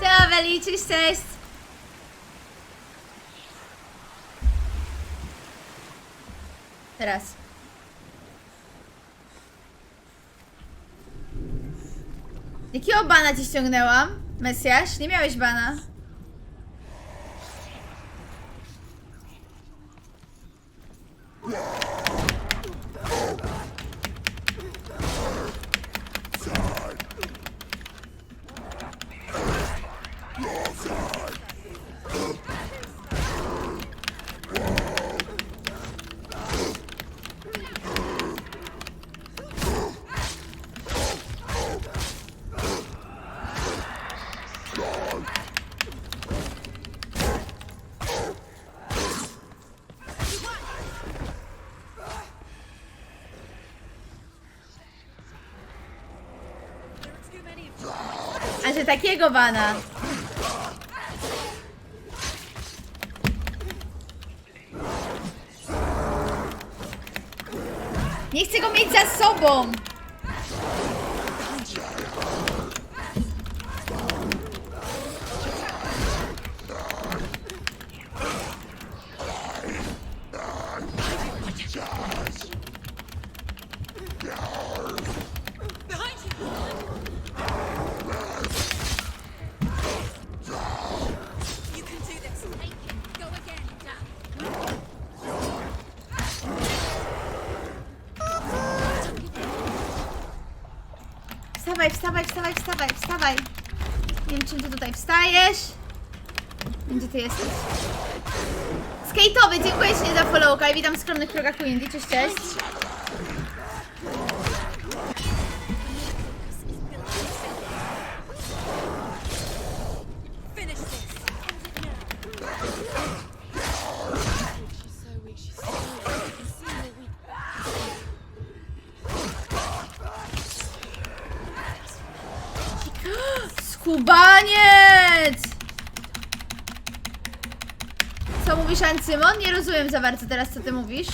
Siema Weli, cześć! Teraz. Jakiego bana ci ściągnęłam? Mesjasz? Nie miałeś bana. Takiego bana. Nie chcę go mieć za sobą. Wstawaj, wstawaj, wstawaj, wstawaj. Nie wiem, czym ty tutaj wstajesz. Gdzie ty jesteś? Skate'owy, dziękuję ci za followka i witam w skromnych krokach Quindy. Cześć, cześć. Co mówisz, Ancymon? Nie rozumiem za bardzo teraz, co ty mówisz.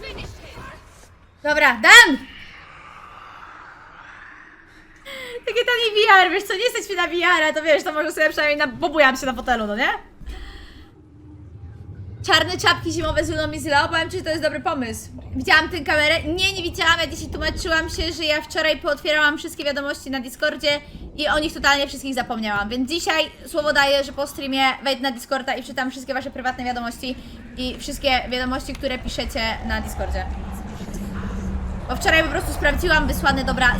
Finished him. Dobra, Dan! Takie tani VR, wiesz co, nie jesteś mi na VR, to wiesz, to może sobie przynajmniej na... pobujam się na fotelu, no nie? Czarne czapki zimowe z Luną i Zilao, powiem ci, że to jest dobry pomysł. Widziałam tę kamerę? Nie, nie widziałam, ja dzisiaj tłumaczyłam się, że ja wczoraj pootwierałam wszystkie wiadomości na Discordzie i o nich totalnie wszystkich zapomniałam, więc dzisiaj słowo daję, że po streamie wejdę na Discorda i czytam wszystkie wasze prywatne wiadomości i wszystkie wiadomości, które piszecie na Discordzie. Bo wczoraj po prostu sprawdziłam wysłane dobra.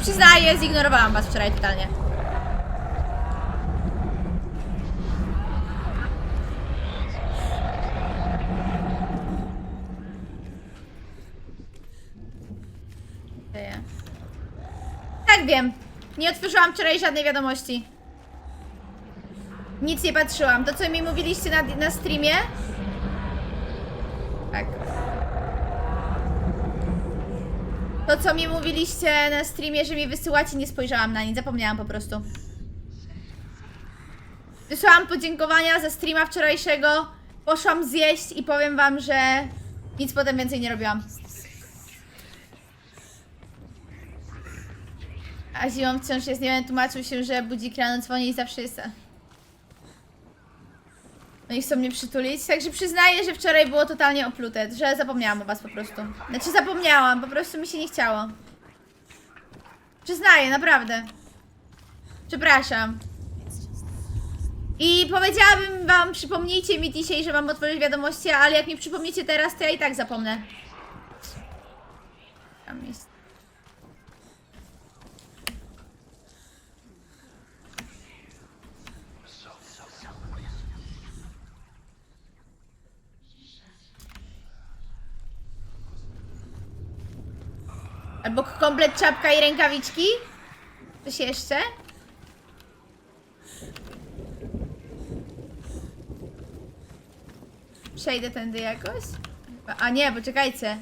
Przyznaję, zignorowałam was wczoraj totalnie. Tak wiem. Nie otworzyłam wczoraj żadnej wiadomości. Nic nie patrzyłam. To, co mi mówiliście na, na streamie? Tak. To, co mi mówiliście na streamie, że mi wysyłacie, nie spojrzałam na nic. Zapomniałam po prostu. Wysłałam podziękowania za streama wczorajszego. Poszłam zjeść i powiem wam, że nic potem więcej nie robiłam. A zimą wciąż jest, nie wiem, tłumaczył się, że budzik rano dzwoni i zawsze jest... No i chcą mnie przytulić, także przyznaję, że wczoraj było totalnie oplute, że zapomniałam o was po prostu. Znaczy zapomniałam, po prostu mi się nie chciało. Przyznaję, naprawdę. Przepraszam. I powiedziałabym wam, przypomnijcie mi dzisiaj, że mam otworzyć wiadomości, ale jak mi przypomnicie teraz, to ja i tak zapomnę. Tam jest. Albo komplet czapka i rękawiczki? Coś jeszcze? Przejdę tędy jakoś? A nie, poczekajcie.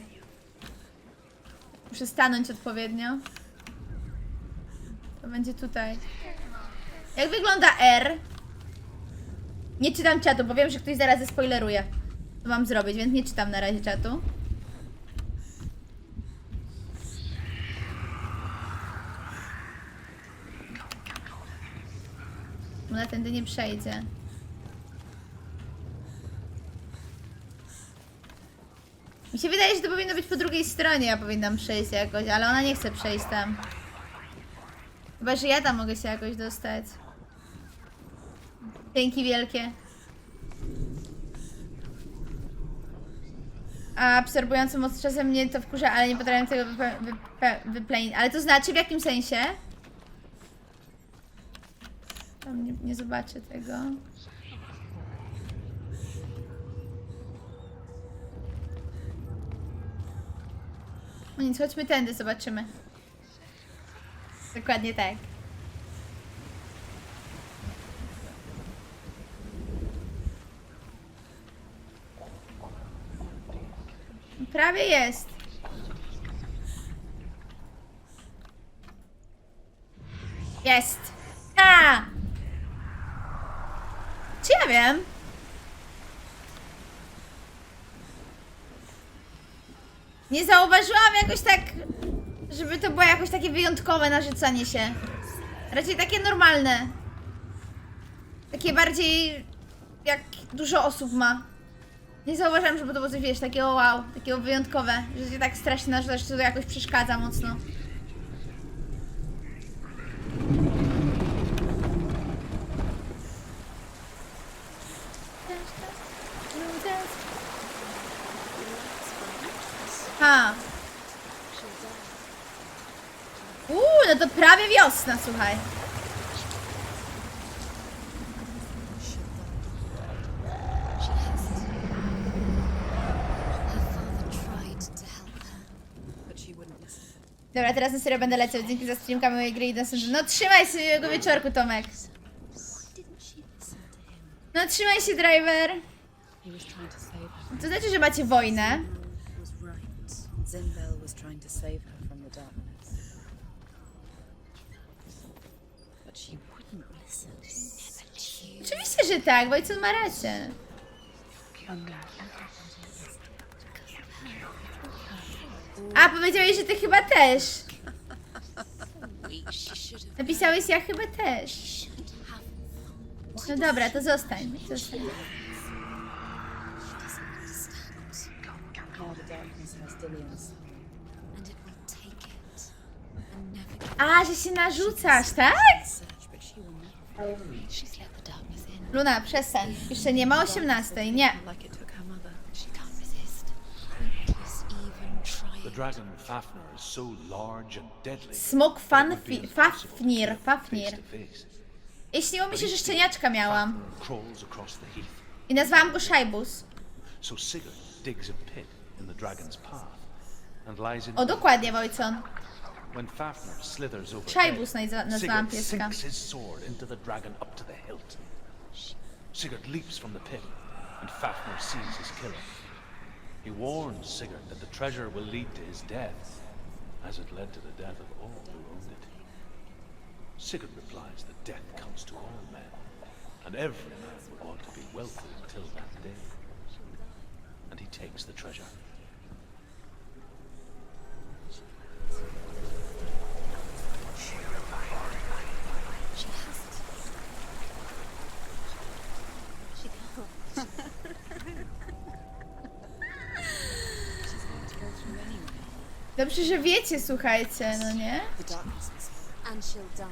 Muszę stanąć odpowiednio. To będzie tutaj. Jak wygląda R? Nie czytam czatu, bo wiem, że ktoś zaraz zespoileruje. To mam zrobić, więc nie czytam na razie czatu. Ona tędy nie przejdzie. Mi się wydaje, że to powinno być po drugiej stronie, ja powinnam przejść jakoś, ale ona nie chce przejść tam. Chyba, że ja tam mogę się jakoś dostać. Dzięki wielkie. A absorbującą moc czasem mnie to wkurza, ale nie potrafię tego wype- wyplenić. Ale to znaczy w jakim sensie? Tam nie, nie zobaczę tego. No nic, chodźmy tędy, zobaczymy. Dokładnie tak. Prawie jest. Jest. A! Wiem? Nie zauważyłam jakoś tak, żeby to było jakoś takie wyjątkowe narzucanie się. Raczej takie normalne. Takie bardziej jak dużo osób ma. Nie zauważyłam, żeby to było coś, wiesz, takiego wow, takiego wyjątkowe, że się tak strasznie narzucasz, że to jakoś przeszkadza mocno. Ha. Uuu, no to prawie wiosna, słuchaj. Dobra, teraz na serio będę leciał. Dzięki za streamka mojej gry i do No trzymaj się miłego wieczorku, Tomek. No trzymaj się, driver. To znaczy, że macie wojnę. Zinbel was trying to save her from the darkness. But she wouldn't listen. Oczywiście, że tak, Wojcun ma rację. A, powiedziałeś, że ty chyba też. Napisałeś, ja chyba też. No dobra, to zostań. zostań. A, że się narzucasz, tak? Luna, przestań. Jeszcze nie ma 18, nie. Smok Fanfi- Fafnir, Fafnir. I śniło mi się, że szczeniaczka miałam. I nazwałam go Szajbus. so Sigurd digs a pit in the dragon's path and lies in O, dokładnie, Wojcon. When Fafnir slithers over Szajbus nazwa- nazwałam Sigurd pieska. sinks his sword into the dragon up to the hilt. Sigurd leaps from the pit, and Fafnir sees his killer. He warns Sigurd that the treasure will lead to his death, as it led to the death of all who owned it. Sigurd replies that death comes to all men, and every man ought to be wealthy until that day. The treasure. She has it. She can't. She's going to go through anyway. Dobrze, że wiecie, słuchajcie, no nie? The darkness is here. And she'll die.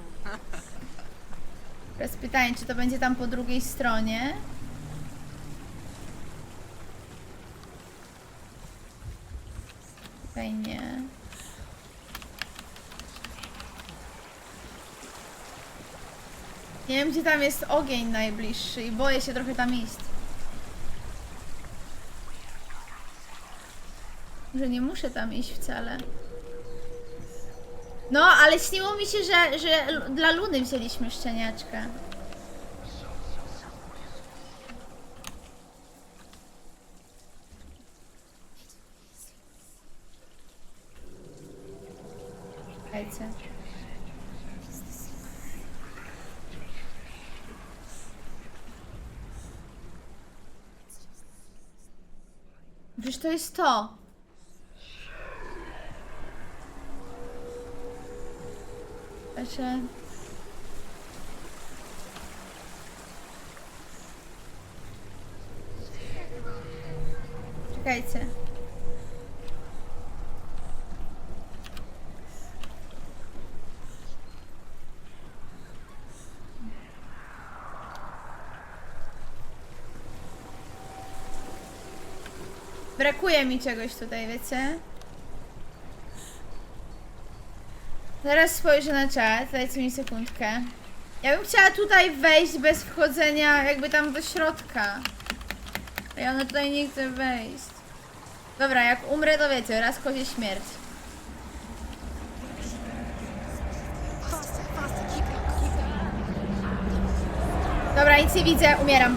Teraz pytanie, czy to będzie tam po drugiej stronie? Tutaj nie. Wiem, gdzie tam jest ogień najbliższy i boję się trochę tam iść. Że nie muszę tam iść wcale. No, ale śniło mi się, że, że dla Luny wzięliśmy szczeniaczkę. Czekajcie. Przecież to jest to. Znaczy... Czekajcie. Brakuje mi czegoś tutaj, wiecie? Zaraz spojrzę na czat, dajcie mi sekundkę. Ja bym chciała tutaj wejść bez wchodzenia jakby tam do środka. Ja ona tutaj nie chce wejść. Dobra, jak umrę to wiecie, raz kozie śmierć. Dobra, nic nie widzę, umieram.